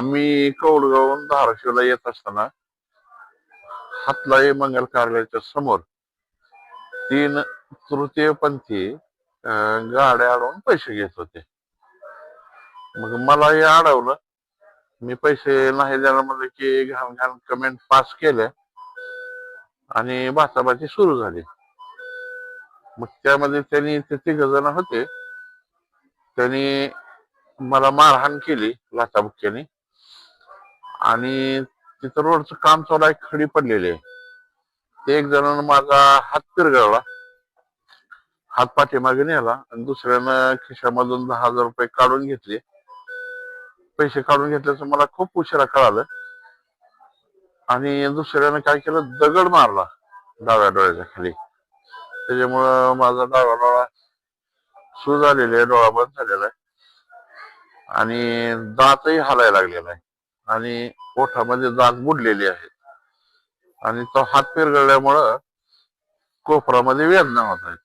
मी कौडगावून धाराशिवला येत असताना हातलाई मंगल कार्यालयाच्या समोर तीन तृतीयपंथी गाड्या अडवून पैसे घेत होते. मग मला हे अडवलं. मी पैसे नाही देणार म्हणलं की घाण घाण कमेंट पास केल्या आणि बाचाबाची सुरू झाली. मग त्यामध्ये त्यांनी ते तिघ जण होते. त्यांनी मला मारहाण केली लाचाबुक्क्याने आणि तिथं रोडचं काम चालू आहे खडी पडलेली आहे. ते एक जणांना माझा हात पिरगळला. हात पाठीमागे नेला आणि दुसऱ्यानं खिशामधून दहा हजार रुपये काढून घेतले. पैसे काढून घेतल्याचं मला खूप उशिरा कळालं. आणि दुसऱ्यानं काय केलं? दगड मारला डाव्या डोळ्याच्या खाली. त्याच्यामुळं माझा डावा डोळा सूज झालेला आहे डोळा बंद झालेला आहे. आणि दातही हालायला लागलेला आहे. आणि ओठामध्ये दात बुडलेली आहेत. आणि तो हात पिरगळल्यामुळं कोपरामध्ये वेदना होत आहेत.